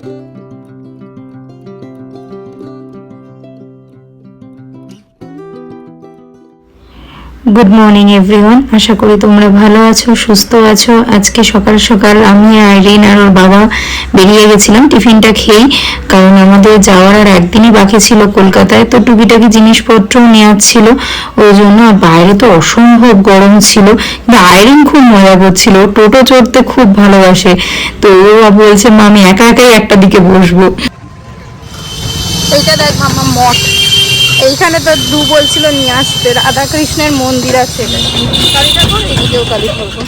Thank you. Good morning everyone আশা করি তোমরা ভালো আছো, সুস্থ আছো। আজকে সকাল সকাল আমি আইরিন আর ওর বাবা বেরিয়ে গেছিলাম টিফিনটা খেয়েই। কারণ আমাদের যাওয়ার আর একদিনই বাকি ছিল কলকাতায়। তো টুকিটাকি জিনিসপত্র নেওয়ার ছিল। ওই জন্য আর বাইরে তো অসম্ভব গরম ছিল। কিন্তু আইরিন খুব মজা করছিল। টোটো চড়তে খুব ভালোবাসে। তো ও বলছে মা আমি একা একাই একটা দিকে বসবো। এইটা দেখ আমার মঠ এইখানে তো দু বলছিল নিয়ে আসতে রাধা কৃষ্ণের মন্দির আছে কালী ঠাকুর, এদিকেও কালী ঠাকুর।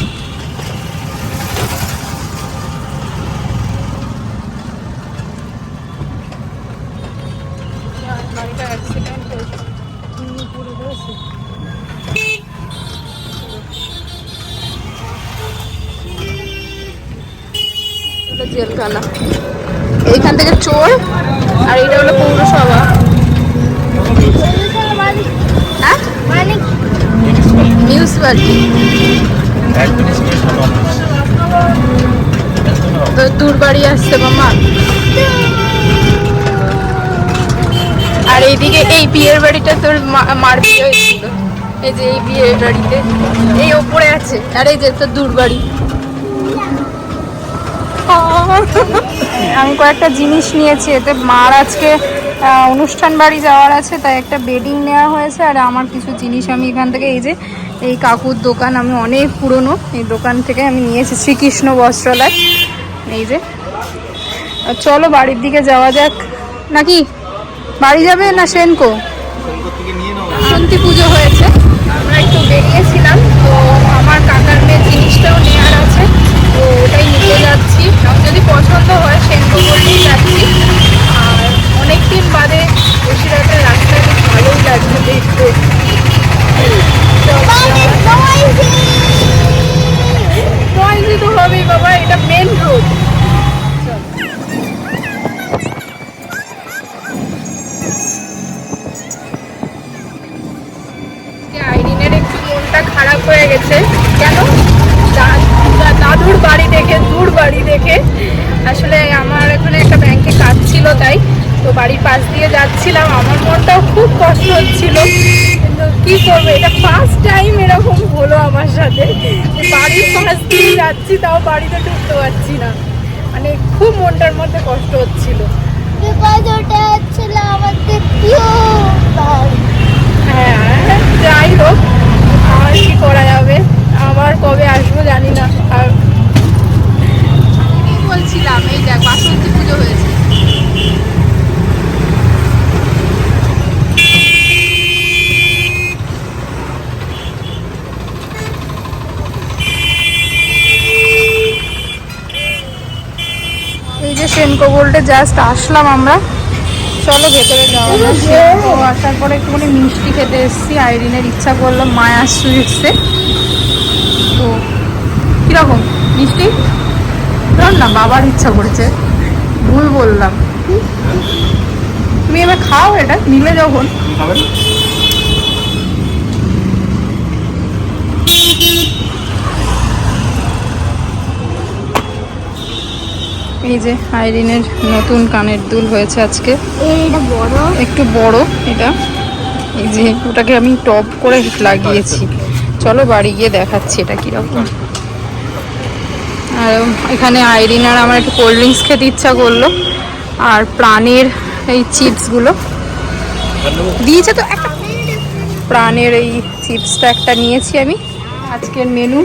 জেলখানা। এইখান থেকে চোর, আর এটা হলো পৌরসভা। তো দূর বাড়ি আসছে মামা আর এইদিকে এই বিয়ের বাড়িটা তোর মার বিয়ে হয়েছিল এই যে এই বিয়ের বাড়িতে এই ওপরে আছে আর এই যে তোর দূর বাড়ি আমি কয়েকটা জিনিস নিয়েছি এতে মার আজকে অনুষ্ঠান বাড়ি যাওয়ার আছে তাই একটা বেডিং নেওয়া হয়েছে আর আমার কিছু জিনিস আমি এখান থেকে এই যে এই কাকুর দোকান আমি অনেক পুরনো এই দোকান থেকে আমি নিয়েছি শ্রীকৃষ্ণ বস্ত্রালয়। এই যে চলো বাড়ির দিকে যাওয়া যাক। নাকি বাড়ি যাবে না সেনকো? বাসন্তী পুজো হয়েছে আমরা একটু বেরিয়েছিলাম। হয়ে গেছে। কেন? দাদুর বাড়ি দেখে দূর বাড়ি দেখে। আসলে আমার এখানে একটা ব্যাংকে কাজ ছিল তাই। তো বাড়ির পাশ দিয়ে যাচ্ছিলাম। আমার মনটাও খুব কষ্ট হচ্ছিল। কিন্তু কি করব এটা ফার্স্ট টাইম এরকম হলো আমার সাথে। বাড়ির পাশ দিয়ে যাচ্ছি তাও বাড়িতে ঢুকতে পারছি না। মানে খুব মনটার মধ্যে কষ্ট হচ্ছিল। হ্যাঁ যাই হোক। আর কি করা যাবে? আবার কবে আসব জানি না। আর বলছিলাম এই দেখ বাসন্তী পুজো হয়েছে। এই যে সেনকো গোল্ডে জাস্ট আসলাম আমরা। চলো ভেতরে যাওয়া তো আসার পরে একটুখানি মিষ্টি খেতে এসেছি। আইরিনের ইচ্ছা করল মায়া সুইটসে তো, কীরকম? মিষ্টি? ধর না, বাবার ইচ্ছা করেছে। ভুল বললাম। তুমি এবার খাও এটা, নিলে যখন। এই যে আইরিনের নতুন কানের দুল হয়েছে আজকে। একটু বড় এটা। এই যে ওটাকে আমি টপ করে লাগিয়েছি। চলো বাড়ি গিয়ে দেখাচ্ছি এটা কীরকম। আর এখানে আইরিন আর আমার একটু কোল্ড ড্রিঙ্কস খেতে ইচ্ছা করল। আর প্রাণের এই চিপসগুলো দিয়েছে তো একটা। প্রাণের এই চিপসটা একটা নিয়েছি আমি। আজকের মেনু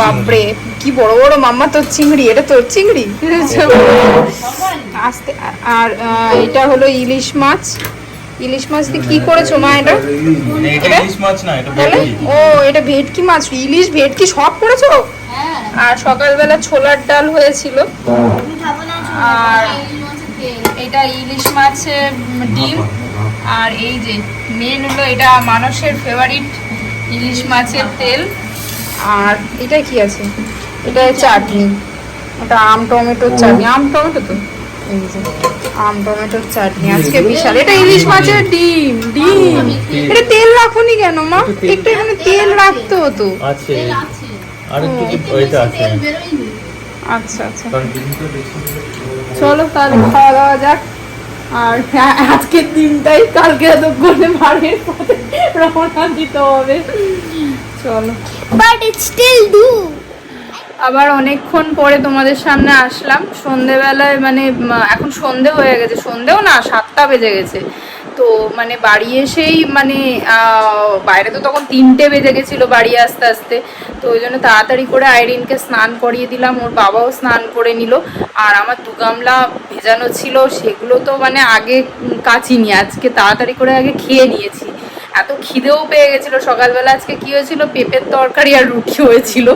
বাপরে। কি বড় বড় মাম্মা তোর চিংড়ি? এটা তোর চিংড়ি? আস্তে আর এটা হলো ইলিশ মাছ। ইলিশ মাছ দিয়ে কি করেছ মা এটা? এটা ইলিশ মাছ না এটা ভেটকি। ও এটা ভেটকি মাছ। ইলিশ ভেটকি সব করেছ? আর সকালবেলা ছোলার ডাল হয়েছিল। আর এটা ইলিশ মাছের ডিম। আর এই যে মেন হলো এটা মানুষের ফেভারিট ইলিশ মাছের তেল। আর এটা কি আছে? এটা চাটনি। এটা আম টমেটোর চাটনি। আম টমেটো তো? আম টমেটোর চাটনি। আজকে বিশাল। এটা ইলিশ মাছের ডিম ডিম। এটা তেল রাখুনি কেন মা? একটু এখানে তেল রাখতে হতো। আছে। আর একটু ওইটা আছে। আচ্ছা আচ্ছা। চলো তাহলে খাওয়া দাওয়া যাক। আর হ্যাঁ, আজকের দিনটাই কালকে এতক্ষণে বাড়ির পথে রওনা দিতে হবে। চলো। But it still do. আবার অনেকক্ষণ পরে তোমাদের সামনে আসলাম। সন্ধেবেলায় মানে এখন সন্ধে হয়ে গেছে। সন্ধেও না, সাতটা বেজে গেছে। তো মানে বাড়ি এসেই মানে বাইরে তো তখন তিনটে বেজে গেছিল বাড়ি আসতে আসতে। তো ওই জন্য তাড়াতাড়ি করে আইরিনকে স্নান করিয়ে দিলাম। ওর বাবাও স্নান করে নিল। আর আমার দু গামলা ভেজানো ছিল, সেগুলো তো মানে আগে কাচিনি। আজকে তাড়াতাড়ি করে আগে খেয়ে নিয়েছি। এত খিদেও পেয়ে গেছিল সকালবেলা। আজকে কি হয়েছিল? পেঁপের তরকারি আর রুটি হয়েছিল।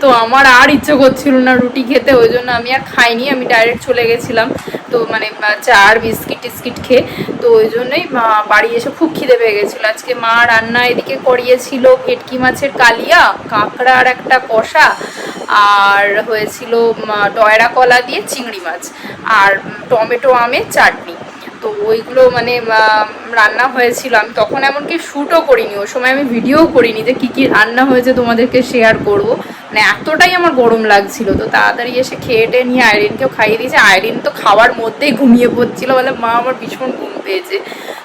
তো আমার আর ইচ্ছে করছিল না রুটি খেতে, ওই জন্য আমি আর খাইনি। আমি ডাইরেক্ট চলে গেছিলাম। তো মানে চা আর বিস্কিট টিস্কিট খেয়ে। তো ওই জন্যই বাড়ি এসে খুব খিদে পেয়ে গেছিল। আজকে মা রান্না এদিকে করিয়েছিল ভেটকি মাছের কালিয়া কাঁকড়ার একটা কষা, আর হয়েছিল ডয়রা কলা দিয়ে চিংড়ি মাছ, আর টমেটো আমের চাটনি। তো ওইগুলো মানে রান্না হয়েছিল। আমি তখন এমনকি শ্যুটও করিনি। ওই সময় আমি ভিডিও করিনি যে কী কী রান্না হয়েছে তোমাদেরকে শেয়ার করব। মানে এতটাই আমার গরম লাগছিল তো তাড়াতাড়ি এসে খেয়ে টেয়ে নিয়ে আইরিনকেও খাইয়ে দিয়েছে। আয়রিন তো খাওয়ার মধ্যেই ঘুমিয়ে পড়ছিল। বলে, মা, আমার ভীষণ ঘুম পেয়েছে।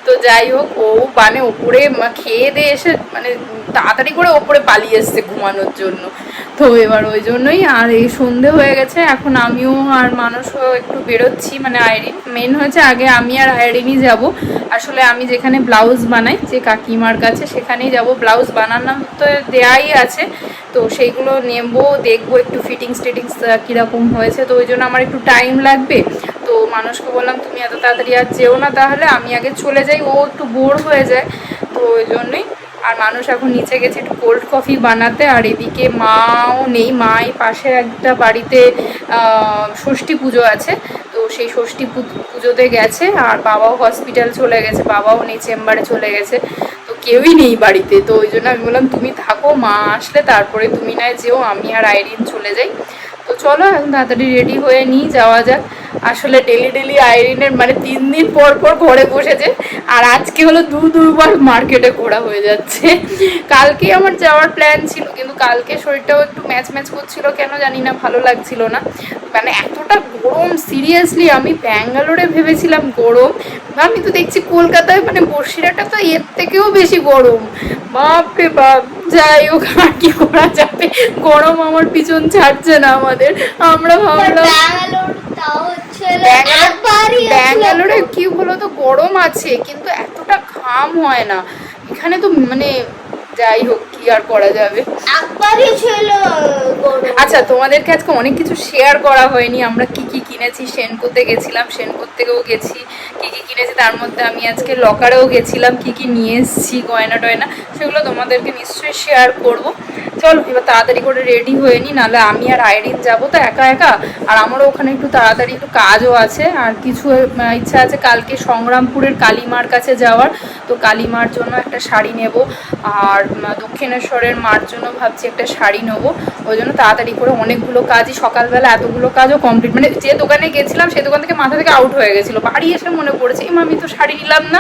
তো যাই হোক, ও মানে ওপরে খেয়ে দিয়ে এসে মানে তাড়াতাড়ি করে ওপরে পালিয়ে এসছে ঘুমানোর জন্য। তো এবার ওই জন্যই আর এই সন্ধে হয়ে গেছে। এখন আমিও আর মানুষও একটু বেরোচ্ছি। মানে আয়রিন মেন হয়েছে আগে আমি আর আয়রিনই যাব। আসলে আমি যেখানে ব্লাউজ বানাই, যে কাকিমার কাছে সেখানেই যাব। ব্লাউজ বানানো তো দেয়াই আছে। তো সেইগুলো নেব দেখব একটু ফিটিংস টিটিংস কীরকম হয়েছে। তো ওই জন্য আমার একটু টাইম লাগবে। তো মানুষকে বললাম, তুমি এত তাড়াতাড়ি আর যেও না তাহলে, আমি আগে চলে যাই। ও একটু বোর হয়ে যায়। তো ওই জন্যই। আর মানুষ এখন নিচে গেছে একটু কোল্ড কফি বানাতে। আর এদিকে মাও নেই। মা এই পাশের একটা বাড়িতে ষষ্ঠী পুজো আছে। তো সেই ষষ্ঠী পুজোতে গেছে। আর বাবাও হসপিটাল চলে গেছে। বাবাও নেই চেম্বারে চলে গেছে। কেউই নেই বাড়িতে। তো ওই জন্য আমি বললাম, তুমি থাকো, মা আসলে তারপরে তুমি নয় যেও, আমি আর আইরিন চলে যাই। তো চলো, এখন তাড়াতাড়ি রেডি হয়ে নিই, যাওয়া যাক। আসলে ডেলি ডেলি আইরিনের মানে তিন দিন পর পর ঘরে বসেছে। আর আজকে হলো দু দুবার মার্কেটে ঘোরা হয়ে যাচ্ছে। কালকে আমার যাওয়ার প্ল্যান ছিল, কিন্তু কালকে শরীরটাও একটু ম্যাচ ম্যাচ করছিল, কেন জানি না, ভালো লাগছিল না। মানে এতটা গরম সিরিয়াসলি আমি ব্যাঙ্গালোরে ভেবেছিলাম গরম। আমি তো দেখছি কলকাতায় মানে বসিরহাটটা তো এর থেকেও বেশি গরম। বাপরে বাপ, যাই হোক, আর কি করা যাবে? গরম আমার পিছন ছাড়ছে না আমাদের। আমরা ভাবলাম ব্যাঙ্গালোর কি বলতো গরম আছে কিন্তু এতটা ঘাম হয় না। এখানে তো মানে যাই হোক কি আর করা যাবে। আচ্ছা তোমাদেরকে আজকে অনেক কিছু শেয়ার করা হয়নি। আমরা কি কি কিনেছি? সেনকোতে গেছিলাম সেনকোর থেকেও গেছি। কি কি কিনেছি? তার মধ্যে আমি আজকে লকারেও গেছিলাম। কি কি নিয়ে এসেছি গয়না টয়না সেগুলো তোমাদেরকে নিশ্চয়ই শেয়ার করব। চলো এবার তাড়াতাড়ি করে রেডি হয়ে নি নাহলে আমি আর আইরিন যাব তো একা একা। আর আমারও ওখানে একটু তাড়াতাড়ি একটু কাজও আছে। আর কিছু ইচ্ছা আছে কালকে সংগ্রামপুরের কালীমার কাছে যাওয়ার। তো কালীমার জন্য একটা শাড়ি নেব। আর উম, দক্ষিণেশ্বরের মার জন্য ভাবছি একটা শাড়ি নেব। ওই জন্য তাড়াতাড়ি করে অনেকগুলো কাজই সকালবেলা এতগুলো কাজও কমপ্লিট মানে যে দোকানে গেছিলাম সেই দোকান থেকে মাথা থেকে আউট হয়ে গেছিল। বাড়ি এসে মনে পড়েছে এম আমি তো শাড়ি নিলাম না।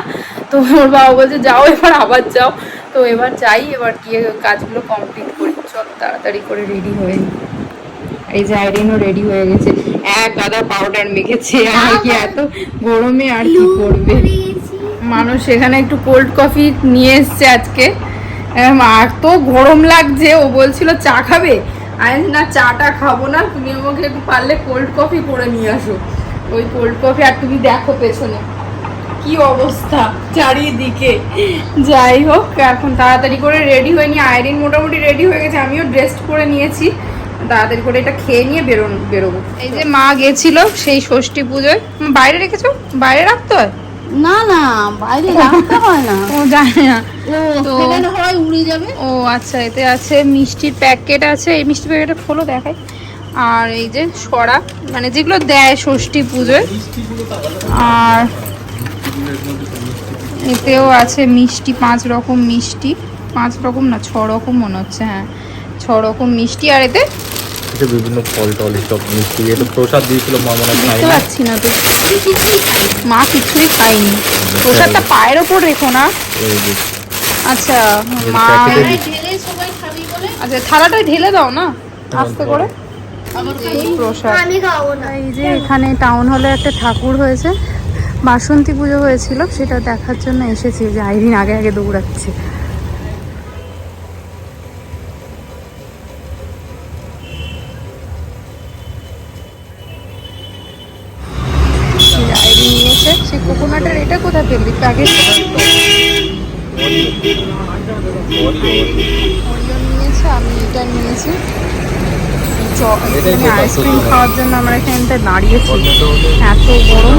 তো ওর বাবা বলছে যাও এবার আবার যাও। তো এবার যাই এবার গিয়ে কাজগুলো কমপ্লিট করি। চল তাড়াতাড়ি করে রেডি হয়ে এই যে আইরিনও রেডি হয়ে গেছে। এক গাদা পাউডার মেখেছে। আর কি এত গরমে আর কি করবে? মানুষ এখানে একটু কোল্ড কফি নিয়ে এসছে আজকে। আর তো গরম লাগছে। ও বলছিল, চা খাবে? আমি না, চাটা খাব না, তুমি আমাকে একটু পারলে কোল্ড কফি করে নিয়ে আসো। ওই কোল্ড কফি আর তুমি দেখো পেছনে, কি অবস্থা চারিদিকে। যাই হোক, এখন তাড়াতাড়ি করে রেডি হয়ে নিয়ে আইরিন মোটামুটি রেডি হয়ে গেছে, আমিও ড্রেস করে নিয়েছি। তাড়াতাড়ি করে এটা খেয়ে নিয়ে বেরোন বেরোবো। এই যে মা গেছিল সেই ষষ্ঠী পুজোয়। বাইরে রেখেছো? বাইরে রাখতে হয়? না না বাইরে রাখতে হয় না। ও জানে না। তো- হয় উড়ে যাবে। ও আচ্ছা এতে আছে মিষ্টির প্যাকেট আছে। এই মিষ্টি প্যাকেটটা খোলো দেখাই। আর এই যে সরা মানে যেগুলো দেয় ষষ্ঠী পুজোয়। আর এতেও আছে মিষ্টি পাঁচ রকম মিষ্টি। পাঁচ রকম না ছ রকম মনে হচ্ছে হ্যাঁ। ছ রকম মিষ্টি আর এতে কিছু বিভিন্ন ফল টল সব মিষ্টি এটা প্রসাদ দিয়েছিল মা মনে হয় পাচ্ছি না তো। মা কিছুই খায়নি। প্রসাদটা পায়ের ওপর রেখো না। আচ্ছা মা আচ্ছা থালাটা ঢেলে দাও না হ্যাঁ, আস্তে করে। এই যে এখানে টাউন হলে একটা ঠাকুর হয়েছে। বাসন্তী পুজো হয়েছিল সেটা দেখার জন্য এসেছি। যে আইদিন আগে আগে দৌড়াচ্ছে। কোকোনাটের এটা কোথায় পেলি প্যাকেট নিয়েছে আমি এটা নিয়েছি। আইসক্রিম মানে খাওয়ার জন্য আমরা এখানটা দাঁড়িয়েছি। এত গরম।